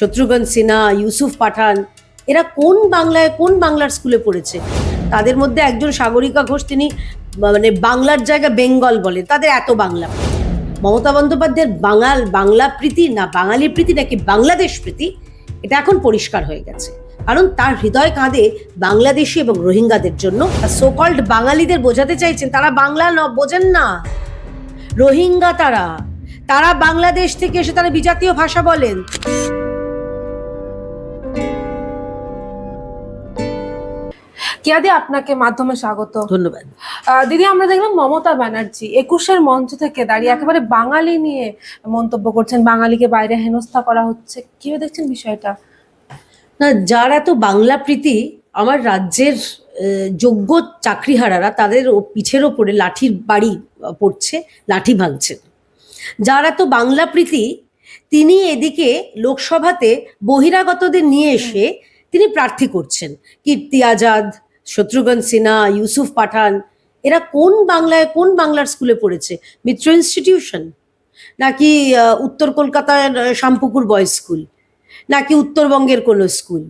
শত্রুঘ্ন সিনহা, ইউসুফ পাঠান, এরা কোন বাংলায়, কোন বাংলার স্কুলে পড়েছে? তাদের মধ্যে একজন সাগরিকা ঘোষ, তিনি মানে বাংলার জায়গা বেঙ্গল বলে। তাদের এত বাংলা। মমতা বন্দ্যোপাধ্যায়ের বাঙাল, বাংলা প্রীতি না বাঙালি প্রীতি নাকি বাংলাদেশ প্রীতি, এটা এখন পরিষ্কার হয়ে গেছে। কারণ তার হৃদয় কাঁদে বাংলাদেশি এবং রোহিঙ্গাদের জন্য। সোকল্ড বাঙালিদের বোঝাতে চাইছেন, তারা বাংলা ন, বোঝেন না। রোহিঙ্গা তারা। তারা বাংলাদেশ থেকে এসে তারা বিজাতীয় ভাষা বলেন। কিয়াদি আপনাকে মাধ্যমে স্বাগত। ধন্যবাদ। দিদি আমরা দেখলাম মমতা ব্যানার্জি একুশের মঞ্চ থেকে দাঁড়িয়ে একেবারে বাঙালি নিয়ে মন্তব্য করছেন বাঙালিকে বাইরে হেনস্থা করা হচ্ছে। কীভাবে দেখছেন বিষয়টা? না যার এত বাংলা প্রীতি আমার রাজ্যের যোগ্য চাকরিহারারা তাদের ও- পিঠের ওপরে লাঠির বাড়ি পড়ছে লাঠি ভাঙছেন যার এত বাংলা প্রীতি তিনি এদিকে লোকসভাতে বহিরাগতদের নিয়ে এসে তিনি প্রার্থী করছেন। কীর্তি আজাদ শত্রুঘ্ন সিনহা ইউসুফ পাঠান এরা কোন বাংলায় কোন বাংলার স্কুলে পড়েছে? মিত্র ইনস্টিটিউশন নাকি উত্তর কলকাতার আহ, শামপুকুর বয়েজ স্কুল নাকি উত্তরবঙ্গের কোনো স্কুল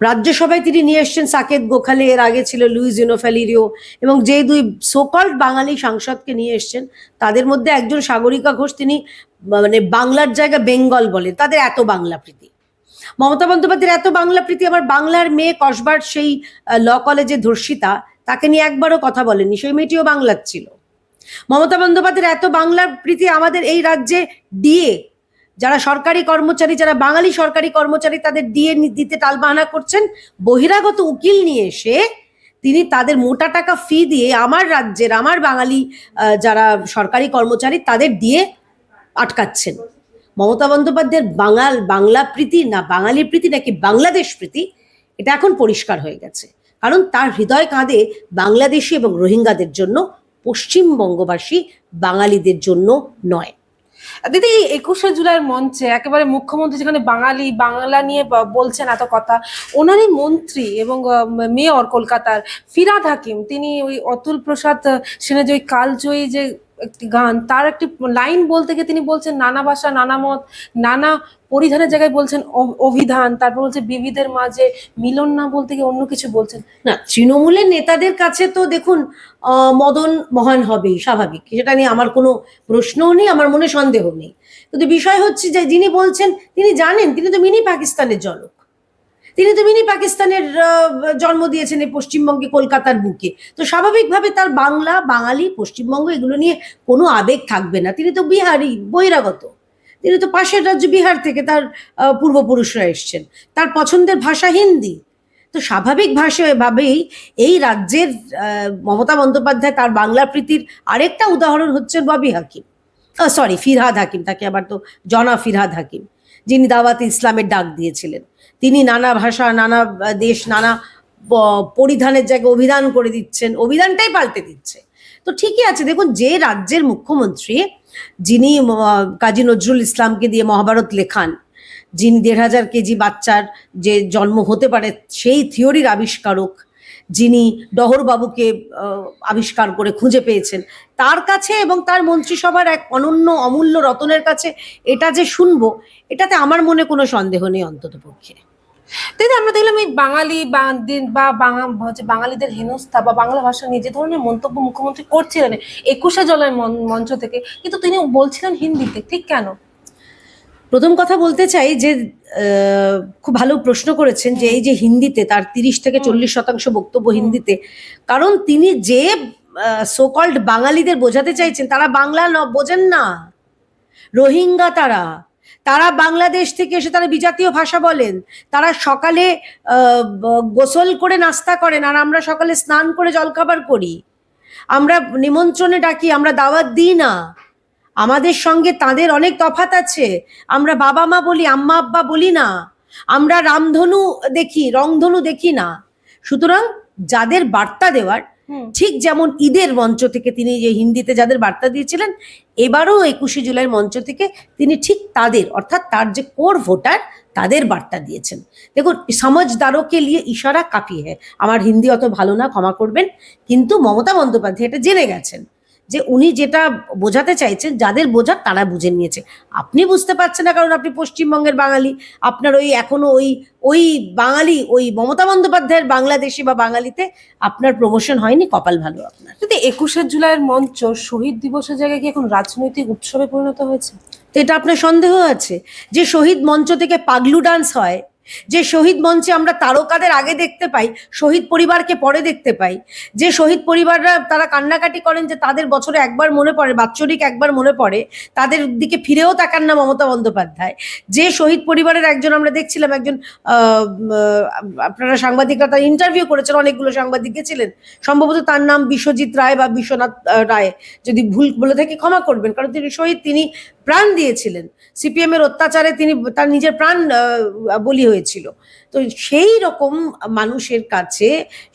রাজ্যসভায় তিনি নিয়ে এসছেন সাকেত গোখালে এর আগে ছিল লুইস ইনোফ্যালিরিও এবং যে দুই সোকল্ড বাঙালি সাংসদকে নিয়ে এসছেন তাদের মধ্যে একজন সাগরিকা ঘোষ তিনি মানে বাংলার জায়গা বেঙ্গল বলে তাদের এত বাংলা প্রীতি। মমতা বন্দ্যোপাধ্যায়ের এত বাংলা প্রীতি, আমার বাংলার মেয়ে কসবার সেই ল কলেজে ধর্ষিতা, তাকে নিয়ে একবারও কথা বলেনি সেই মেয়েটিও বাংলার ছিল। মমতা বন্দ্যোপাধ্যায়ের এত বাংলা প্রীতি আমাদের এই রাজ্যে ডিএ যারা সরকারি কর্মচারী, যারা বাঙালি সরকারি কর্মচারী, তাদের দিয়ে দিতে টালবাহানা করছেন, বহিরাগত উকিল নিয়ে এসে তিনি তাদের মোটা টাকা ফি দিয়ে আমার রাজ্যের, আমার বাঙালি যারা সরকারি কর্মচারী, তাদের দিয়ে আটকাচ্ছেন। মমতা বন্দ্যোপাধ্যায়ের বাঙাল, বাংলা প্রীতি না বাঙালি প্রীতি নাকি বাংলাদেশ প্রীতি, এটা এখন পরিষ্কার হয়ে গেছে। কারণ তার হৃদয় কাঁদে বাংলাদেশি এবং রোহিঙ্গাদের জন্য, পশ্চিমবঙ্গবাসী বাঙালিদের জন্য নয়। দিদি, এই একুশে জুলাইয়ের মঞ্চে একেবারে মুখ্যমন্ত্রী যেখানে বাঙালি, বাংলা নিয়ে বলছেন এত কথা, ওনারই মন্ত্রী এবং মেয়র কলকাতার ফিরাদ হাকিম, তিনি ওই অতুল প্রসাদ সেনের যে ওই কালজয়ী যে একটি গান, তার একটি লাইন বলতে গিয়ে তিনি বলছেন নানা ভাষা, নানা মত, নানা পরিধানের জায়গায় বলছেন অভিধান, তারপর বলছে বিবিধের মাঝে মিলন না বলতে গিয়ে অন্য কিছু বলছেন। না, তৃণমূলের নেতাদের কাছে তো দেখুন মদন মহান হবেই, স্বাভাবিক। সেটা নিয়ে আমার কোনো প্রশ্নও নেই, আমার মনে সন্দেহ নেই। কিন্তু বিষয় হচ্ছে যে, যিনি বলছেন, তিনি জানেন, তিনি তো মিনি পাকিস্তানের জনক। তিনি তো মিনি পাকিস্তানের জন্ম দিয়েছেন এই পশ্চিমবঙ্গে কলকাতার বুকে। তো স্বাভাবিকভাবে তার বাংলা, বাঙালি, পশ্চিমবঙ্গ এগুলো নিয়ে কোনো আবেগ থাকবে না। তিনি তো বিহারি, বহিরাগত। তিনি তো পাশের রাজ্য বিহার থেকে তার পূর্বপুরুষরা এসছেন। তার পছন্দের ভাষা হিন্দি। তো স্বাভাবিক ভাষাভাবেই এই রাজ্যের মমতা বন্দ্যোপাধ্যায় তার বাংলা প্রীতির আরেকটা উদাহরণ হচ্ছেন ববি হাকিম। সরি ফিরহাদ হাকিম, তাকে আবার তো জনা ফিরহাদ হাকিম, যিনি দাওয়াত ইসলামের ডাক দিয়েছিলেন। তিনি নানা ভাষা, নানা দেশ, নানা পরিধানের জায়গায় অভিধান করে দিচ্ছেন, অভিধানটাই পাল্টে দিচ্ছে। তো ঠিকই আছে, দেখুন, যে রাজ্যের মুখ্যমন্ত্রী, যিনি কাজী নজরুল ইসলামকে দিয়ে মহাভারত লেখান, যিনি দেড় হাজার কেজি বাচ্চার যে জন্ম হতে পারে, সেই থিওরির আবিষ্কারক, যিনি ডহরবাবুকে আবিষ্কার করে খুঁজে পেয়েছেন, তার কাছে এবং তার মন্ত্রিসভার এক অনন্য, অমূল্য রতনের কাছে, এটা যে শুনব, এটাতে আমার মনে কোনো সন্দেহ নেই অন্তত পক্ষে দিদি আমরা দেখলাম এই বাঙালি বা দিন- বা বাঙা- হচ্ছে বাঙালিদের হেনস্থা বা বাংলা ভাষা নিয়ে যে ধরনের মন্তব্য মুখ্যমন্ত্রী করছিলেন একুশে জলের মঞ্চ থেকে কিন্তু তিনি বলছিলেন হিন্দিতে ঠিক কেন? প্রথম কথা বলতে চাই যে খুব ভালো প্রশ্ন করেছেন যে এই যে হিন্দিতে তার তিরিশ থেকে চল্লিশ শতাংশ বক্তব্য হিন্দিতে কারণ তিনি যে সোকল্ড বাঙালিদের বোঝাতে চাইছেন তারা বাংলা ন বোঝেন না। রোহিঙ্গা তারা তারা বাংলাদেশ থেকে এসে তারা বিজাতীয় ভাষা বলেন। তারা সকালে গোসল করে নাস্তা করেন আর আমরা সকালে স্নান করে জলখাবার করি। আমরা নিমন্ত্রণে ডাকি, আমরা দাওয়াত দিই না। আমাদের সঙ্গে তাদের অনেক তফাত আছে। আমরা বাবা মা বলি, আম্মা আব্বা বলি না। আমরা রামধনু দেখি, রংধনু দেখি না। সুতরাং যাদের বার্তা দেওয়ার ঠিক যেমন ঈদের মঞ্চ থেকে তিনি যে হিন্দিতে যাদের বার্তা দিয়েছিলেন, এবারও একুশে জুলাই মঞ্চ থেকে তিনি ঠিক তাদের, অর্থাৎ তার যে কোর ভোটার তাদের বার্তা দিয়েছেন। দেখুন সমাজদারকে নিয়ে ইশারা কাফি হ্যাঁ আমার হিন্দি অত ভালো না, ক্ষমা করবেন। কিন্তু মমতা বন্দ্যোপাধ্যায় এটা জেনে গেছেন। যে উনি যেটা বোঝাতে চাইছেন যাদের বোঝার তারা বুঝে নিয়েছে। আপনি বুঝতে পারছেন না কারণ আপনি পশ্চিমবঙ্গের বাঙালি। আপনার ওই এখনও ওই ওই বাঙালি ওই মমতা বন্দ্যোপাধ্যায়ের বাংলাদেশি বা বাঙালিতে আপনার প্রমোশন হয়নি কপাল ভালো আপনার। যদি একুশে জুলাইয়ের মঞ্চ শহীদ দিবসের জায়গায় কি এখন রাজনৈতিক উৎসবে পরিণত হয়েছে? তো এটা আপনার সন্দেহ আছে যে শহীদ মঞ্চ থেকে পাগলু ডান্স হয় যে শহীদ মঞ্চে আমরা তারকাদের আগে দেখতে পাই, শহীদ পরিবারকে পরে দেখতে পাই, যে শহীদ পরিবাররা তারা কান্নাকাটি করেন যে তাদের বছরে একবার মনে পড়ে, বাৎসরিক একবার মনে পড়ে, তাদের দিকে ফিরেও তাকান না মমতা বন্দ্যোপাধ্যায়। যে শহীদ পরিবারের একজন আমরা দেখছিলাম, একজন আপনারা সাংবাদিকরা তার ইন্টারভিউ করেছেন, অনেকগুলো সাংবাদিক গেছিলেন। সম্ভবত তার নাম বিশ্বজিৎ রায় বা বিশ্বনাথ রায়। যদি ভুল বলে থাকি ক্ষমা করবেন, কারণ তিনি শহীদ, তিনি প্রাণ দিয়েছিলেন। সিপিএম এর অত্যাচারে তিনি তার নিজের প্রাণ বলি হয়েছিল। তো সেই রকম মানুষের কাছে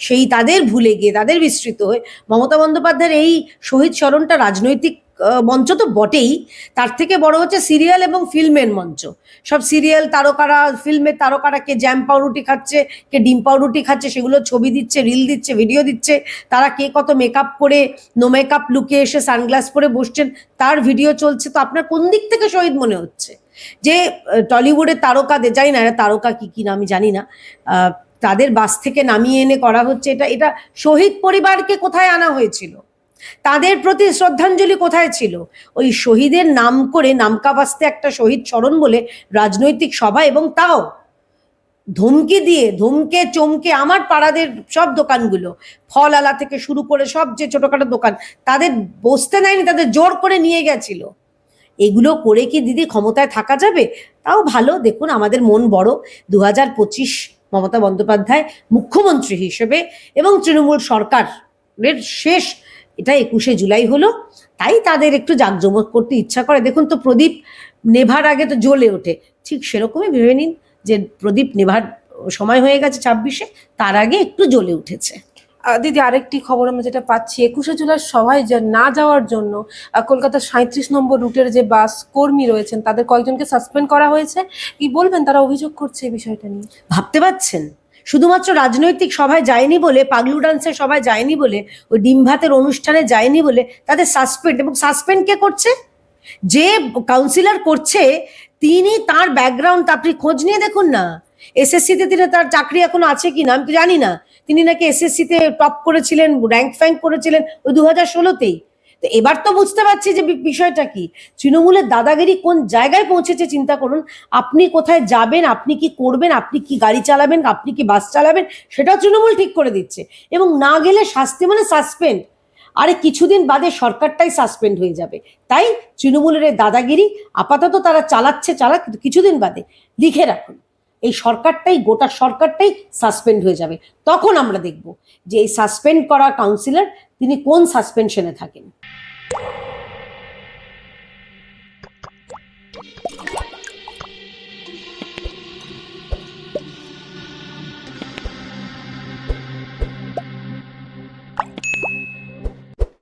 সেই তাদের ভুলে গিয়ে, তাদের বিস্তৃত হয়ে মমতা বন্দ্যোপাধ্যায়ের এই শহীদ স্মরণটা রাজনৈতিক মঞ্চ তো বটেই। তার থেকে বড় হচ্ছে সিরিয়াল এবং ফিল্মের মঞ্চ। সব সিরিয়াল তারকারা, ফিল্মের তারকারা কে জ্যাম পাউরুটি খাচ্ছে, কে ডিম পাউরুটি খাচ্ছে, সেগুলো ছবি দিচ্ছে, রিল দিচ্ছে, ভিডিও দিচ্ছে। তারা কে কত মেকআপ করে নো মেকআপ লুকে এসে সানগ্লাস পরে বসছেন, তার ভিডিও চলছে। তো আপনার কোন দিক থেকে শহীদ মনে হচ্ছে? যে টলিউডের তারকাদের জানি না তারকা কি কি না আমি জানি না তাদের বাস থেকে নামিয়ে এনে করা হচ্ছে। এটা এটা শহীদ পরিবারকে কোথায় আনা হয়েছিল? তাদের প্রতি শ্রদ্ধাঞ্জলি কোথায় ছিল? ওই শহীদের নাম করে নামকা বাস্তে একটা শহীদ স্মরণ বলে রাজনৈতিক সভা এবং তাও। ধমকি দিয়ে, ধমকে, চমকে আমার পাড়াদের সব দোকানগুলো ফল আলা থেকে শুরু করে সব যে ছোটখাটো দোকান, তাদের বসতে দেয়নি, তাদের জোর করে নিয়ে গেছিল। এগুলো করে কি দিদি ক্ষমতায় থাকা যাবে? তাও ভালো, দেখুন আমাদের মন বড়। দু হাজার পঁচিশ মমতা বন্দ্যোপাধ্যায় মুখ্যমন্ত্রী হিসেবে এবং তৃণমূল সরকারের শেষ এটা একুশে জুলাই হলো তাই তাদের একটু জাঁকজমক করতে ইচ্ছা করে। দেখুন তো প্রদীপ নেভার আগে তো জ্বলে ওঠে। ঠিক সেরকমই ভেবে নিন যে প্রদীপ নেভার সময় হয়ে গেছে ছাব্বিশে তার আগে একটু জ্বলে উঠেছে। দিদি আরেকটি খবর আমরা যেটা পাচ্ছি একুশে জুলাই সভায় যে না যাওয়ার জন্য কলকাতার সাঁত্রিশ নম্বর রুটের যে বাস কর্মী রয়েছেন তাদের কয়েকজনকে সাসপেন্ড করা হয়েছে। কি বলবেন তারা অভিযোগ করছে এই বিষয়টা নিয়ে? ভাবতে পারছেন? শুধুমাত্র রাজনৈতিক সভায় যায়নি বলে, পাগলু ডান্সের সভায় যায়নি বলে, ওই ডিম ভাতের অনুষ্ঠানে যায়নি বলে তাদের সাসপেন্ড এবং সাসপেন্ড কে করছে? যে কাউন্সিলর করছে, তিনি তার ব্যাকগ্রাউন্ড আপনি খোঁজ নিয়ে দেখুন না। এসএসসিতে তিনি তার চাকরি এখনও আছে কি না আমি জানি না। তিনি নাকি এসএসসিতে টপ করেছিলেন র্যাঙ্ক ফ্যাঙ্ক করেছিলেন, ওই দু হাজার ষোলোতেই। তো এবার তো বুঝতে পারছি যে বিষয়টা কি। তৃণমূলের দাদাগিরি কোন জায়গায় পৌঁছেছে চিন্তা করুন। আপনি কোথায় যাবেন, আপনি কি করবেন, আপনি কি গাড়ি চালাবেন, আপনি কি বাস চালাবেন, সেটাও তৃণমূল ঠিক করে দিচ্ছে। এবং না গেলে শাস্তি মানে সাসপেন্ড। আরে কিছুদিন বাদে সরকারটাই সাসপেন্ড হয়ে যাবে। তাই তৃণমূলের দাদাগিরি আপাতত তারা চালাচ্ছে কিন্তু কিছুদিন বাদে। লিখে রাখুন, এই সরকারটাই, গোটা সরকারটাই সাসপেন্ড হয়ে যাবে। তখন আমরা দেখব যে এই সাসপেন্ড করা কাউন্সিলর তিনি কোন সাসপেনশনে থাকেন?